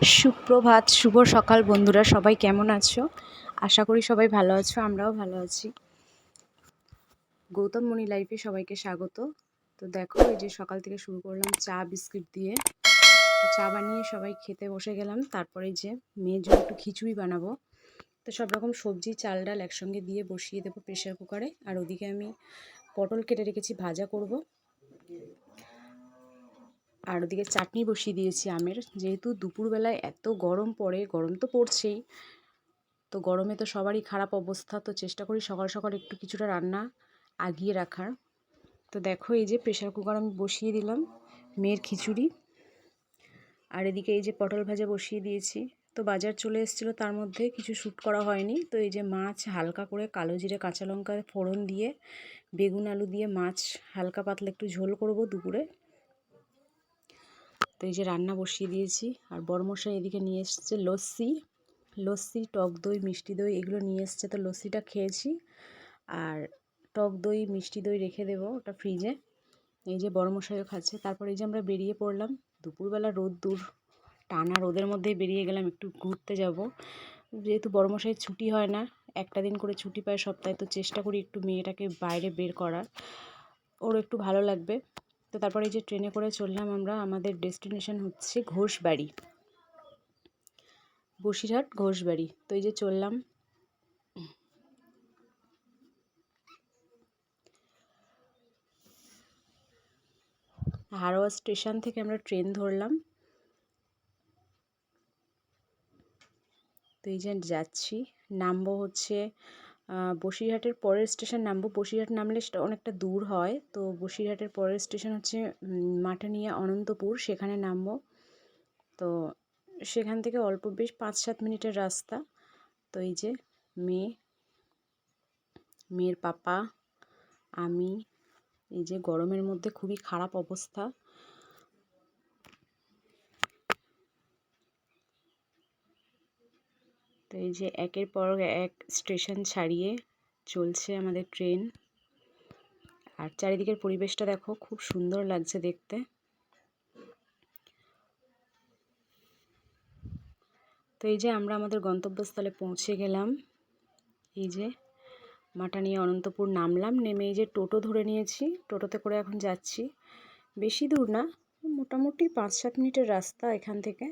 সুপ্রভাত, শুভ সকাল বন্ধুরা, সবাই কেমন আছো? আশা করি সবাই ভালো আছো, আমরাও ভালো আছি। গৌতম মণি লাইফে সবাইকে স্বাগত। তো দেখো, এই যে সকাল থেকে শুরু করলাম চা, বিস্কিট দিয়ে। চা বানিয়ে সবাই খেতে বসে গেলাম, তারপরে যে মেয়ের জন্য একটু খিচুড়ি বানাবো। তো সব রকম সবজি, চাল, ডাল একসঙ্গে দিয়ে বসিয়ে দেবো প্রেশার কুকারে আর ওদিকে আমি পটল কেটে রেখেছি, ভাজা করব। আর ওদিকে চাটনি বসিয়ে দিয়েছি আমের। যেহেতু দুপুরবেলায় এত গরম পড়ে, গরম তো পড়ছেই, তো গরমে তো সবারই খারাপ অবস্থা, তো চেষ্টা করি সকাল সকাল একটু কিছুটা রান্না আগিয়ে রাখার। তো দেখো এই যে প্রেশার কুকার আমি বসিয়ে দিলাম, মেয়ের খিচুড়ি। আর এদিকে এই যে পটল ভাজা বসিয়ে দিয়েছি। তো বাজার চলে এসেছিল, তার মধ্যে কিছু শ্যুট করা হয়নি। তো এই যে মাছ হালকা করে কালো জিরে, কাঁচা লঙ্কা ফোড়ন দিয়ে, বেগুন আলু দিয়ে মাছ হালকা পাতলা একটু ঝোল করব দুপুরে। তো এই যে রান্না বসিয়ে দিয়েছি। আর বড়মশাই এদিকে নিয়ে এসছে লস্যি। লস্যি, টক দই, মিষ্টি দই, এগুলো নিয়ে এসছে। তো লস্যিটা খেয়েছি। আর টক দই, মিষ্টি দই রেখে দেবো ওটা ফ্রিজে। এই যে বড়মশাইও খাচ্ছে। তারপর এই যে আমরা বেরিয়ে পড়লাম। দুপুরবেলা রোদ দূর টানা রোদের মধ্যেই বেরিয়ে গেলাম। একটু ঘুরতে যাব। যেহেতু বড়মশাই ছুটি হয় না, একটা দিন করে ছুটি পায় সপ্তাহে। তো চেষ্টা করি একটু মেয়েটাকে বাইরে বের করার। ওর একটু ভালো লাগবে। তো তারপরে এই যে ট্রেনে করে চললাম আমরা, আমাদের ডেস্টিনেশন হচ্ছে ঘোষবাড়ি। বসিরহাট ঘোষবাড়ি। তো এই যে চললাম। হারোয়া স্টেশন থেকে আমরা ট্রেন ধরলাম। তো এই যে যাচ্ছি, নামবো হচ্ছে বসিরহাটের পরের স্টেশন নামবো। বসিরহাট নামলে সেটা অনেকটা দূর হয়। তো বসিরহাটের পরের স্টেশন হচ্ছে মাঠানিয়া অনন্তপুর। সেখানে নামবো। তো সেখান থেকে অল্প বেশ পাঁচ সাত মিনিটের রাস্তা। তো এই যে মেয়ে, মেয়ের পাপা, আমি, এই যে গরমের মধ্যে খুবই খারাপ অবস্থা। তো এই যে একের পর এক স্টেশন ছাড়িয়ে চলছে আমাদের ট্রেন। আর চারিদিকের পরিবেশটা দেখো, খুব সুন্দর লাগছে দেখতে। তো এই যে আমরা আমাদের গন্তব্যস্থলে পৌঁছে গেলাম। এই যে মাটা নিয়ে অনন্তপুর নামলাম, নেমে এই যে টোটো ধরে নিয়েছি। টোটোতে করে এখন যাচ্ছি। বেশি দূর না, মোটামুটি পাঁচ সাত মিনিটের রাস্তা এখান থেকে।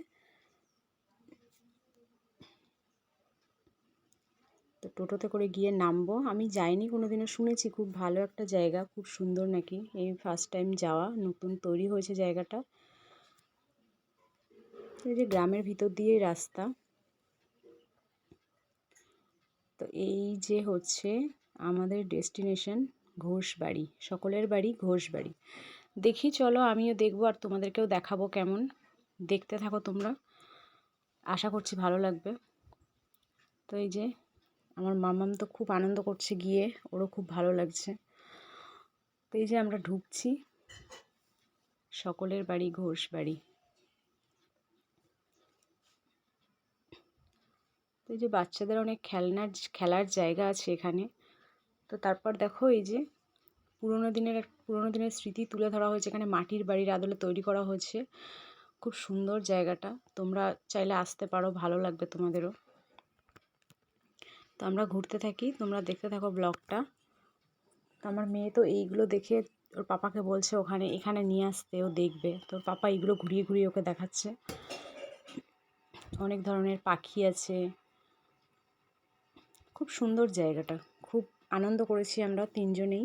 তো টোটোতে করে গিয়ে নামবো। আমি যাইনি কোনো দিনও শুনেছি খুব ভালো একটা জায়গা, খুব সুন্দর নাকি। এই ফার্স্ট টাইম যাওয়া, নতুন তৈরি হয়েছে জায়গাটা। এই যে গ্রামের ভিতর দিয়েই রাস্তা। তো এই যে হচ্ছে আমাদের ডেস্টিনেশন ঘোষবাড়ি সকলের বাড়ি ঘোষবাড়ি দেখি চলো, আমিও দেখব আর তোমাদেরকেও দেখাবো কেমন। দেখতে থাকো তোমরা। আশা করছি ভালো লাগবে। তো এই যে আমার মামাম তো খুব আনন্দ করছে গিয়ে, ওরও খুব ভালো লাগছে। তো এই যে আমরা ঢুকছি, সকলের বাড়ি ঘোষ বাড়ি। তো এই যে বাচ্চাদের অনেক খেলনার, খেলার জায়গা আছে এখানে। তো তারপর দেখো এই যে পুরোনো দিনের পুরোনো দিনের স্মৃতি তুলে ধরা হয়েছে। এখানে মাটির বাড়ির আদলে তৈরি করা হয়েছে। খুব সুন্দর জায়গাটা। তোমরা চাইলে আসতে পারো, ভালো লাগবে তোমাদেরও। তো আমরা ঘুরতে থাকি। তোমরা দেখতে থাকো ব্লগটা। তো আমার মেয়ে তো এইগুলো দেখে ওর পাপাকে বলছে ওখানে, এখানে নিয়ে আসতে, ও দেখবে। তো পাপা এইগুলো ঘুরিয়ে ঘুরিয়ে ওকে দেখাচ্ছে। অনেক ধরনের পাখি আছে। খুব সুন্দর জায়গাটা। খুব আনন্দ করেছি আমরা তিনজনেই।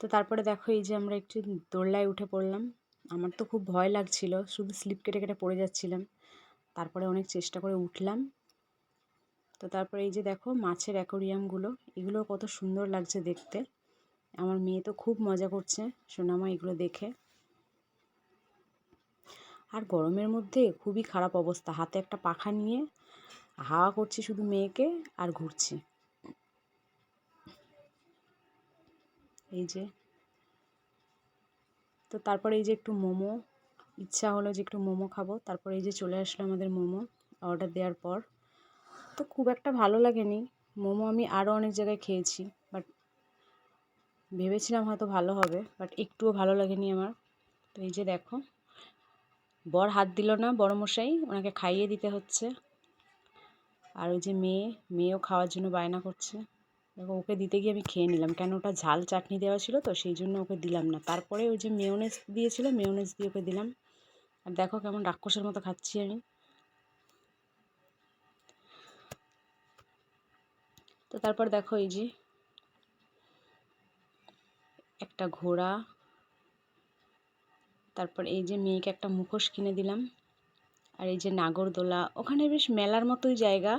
তো তারপরে দেখো এই যে আমরা একটু দোল্লায় উঠে পড়লাম। আমার তো খুব ভয় লাগছিল। শুধু স্লিপ কেটে কেটে পড়ে যাচ্ছিলাম। তারপরে অনেক চেষ্টা করে উঠলাম। তো তারপরে এই যে দেখো মাছের অ্যাকোরিয়ামগুলো, এগুলো কত সুন্দর লাগছে দেখতে। আমার মেয়ে তো খুব মজা করছে, সোনামা এগুলো দেখে। আর গরমের মধ্যে খুবই খারাপ অবস্থা, হাতে একটা পাখা নিয়ে হাওয়া করছি শুধু মেয়েকে আর ঘুরছি। এই যে। তো তারপরে এই যে একটু মোমো, ইচ্ছা হলো যে একটু মোমো খাব। তারপরে এই যে চলে আসলো আমাদের মোমো অর্ডার দেওয়ার পর। তো খুব একটা ভালো লাগেনি। মোমো আমি আরও অনেক জায়গায় খেয়েছি বাট ভেবেছিলাম হয়তো ভালো হবে বাট একটুও ভালো লাগেনি আমার। তো এই যে দেখো, বর হাত দিল না বড় মশাই ওনাকে খাইয়ে দিতে হচ্ছে। আর ওই যে মেয়ে, মেয়েও খাওয়ার জন্য বায়না করছে। দেখো, ওকে দিতে গিয়ে আমি খেয়ে নিলাম, কেন ওটা ঝাল চাটনি দেওয়া ছিল তো, সেই জন্য ওকে দিলাম না। তারপরে ওই যে মেয়োনেজ দিয়েছিল মেয়োনেজ দিয়ে ওকে দিলাম। আর দেখো কেমন রাক্ষসের মতো খাচ্ছি আমি। তো তারপর দেখো এই যে একটা ঘোড়া, তারপর এই যে মেয়েকে একটা মুখোশ কিনে দিলাম, আর এই যে নাগরদোলা, ওখানে বেশ মেলার মতোই জায়গা।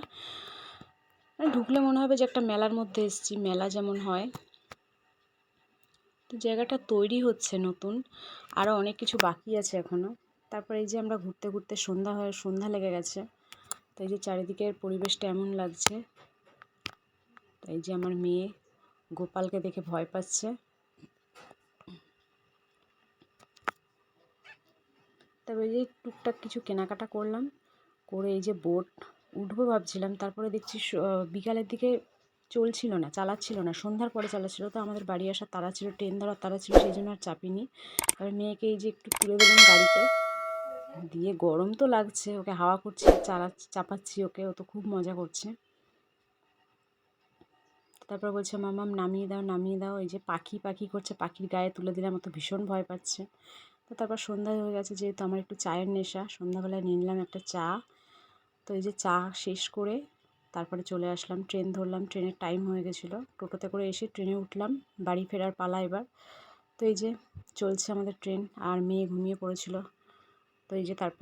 মানে ঢুকলে মনে হবে যে একটা মেলার মধ্যে এসেছি, মেলা যেমন হয়। তো জায়গাটা তৈরি হচ্ছে নতুন আরও অনেক কিছু বাকি আছে এখনও তারপর এই যে আমরা ঘুরতে ঘুরতে সন্ধ্যা হয়ে, সন্ধ্যা লেগে গেছে। তো এই যে চারিদিকের পরিবেশটা এমন লাগছে। এই যে আমার মেয়ে গোপালকে দেখে ভয় পাচ্ছে। তারপরে এই যে টুকটাক কিছু কেনাকাটা করলাম, করে এই যে বোট উঠবো ভাবছিলাম, তারপরে দেখছি বিকালের দিকে চলছিল না, চালাচ্ছিল না, সন্ধ্যার পরে চালাচ্ছিল, তো আমাদের বাড়ি আসার তারা ছিল, ট্রেন ধরার তারা ছিল, সেই জন্য আর চাপিনি। এবার মেয়েকে এই যে একটু তুলে দিলাম গাড়িতে, দিয়ে গরম তো লাগছে, ওকে হাওয়া করছি, চালা, চাপাচ্ছি ওকে, ও তো খুব মজা করছে। তারপর বলছে মামাম নামিয়ে দাও নামিয়ে দাও। এই যে পাখি পাখি করছে, পাখির গায়ে তুলে দিলাম তো ভীষণ ভয় পাচ্ছে। তো তারপর সন্ধ্যা হয়ে গেছে, যেহেতু আমার একটু চায়ের নেশা, সন্ধ্যাবেলায় নিয়ে নিলাম একটা চা। তো এই যে চা শেষ করে তারপরে চলে আসলাম, ট্রেন ধরলাম, ট্রেনের টাইম হয়ে গেছিল। টোটোতে করে এসে ট্রেনে উঠলাম, বাড়ি ফেরার পালা এবার। তো এই যে চলছে আমাদের ট্রেন, আর মেয়ে ঘুমিয়ে পড়েছিল। তো এই যে তারপর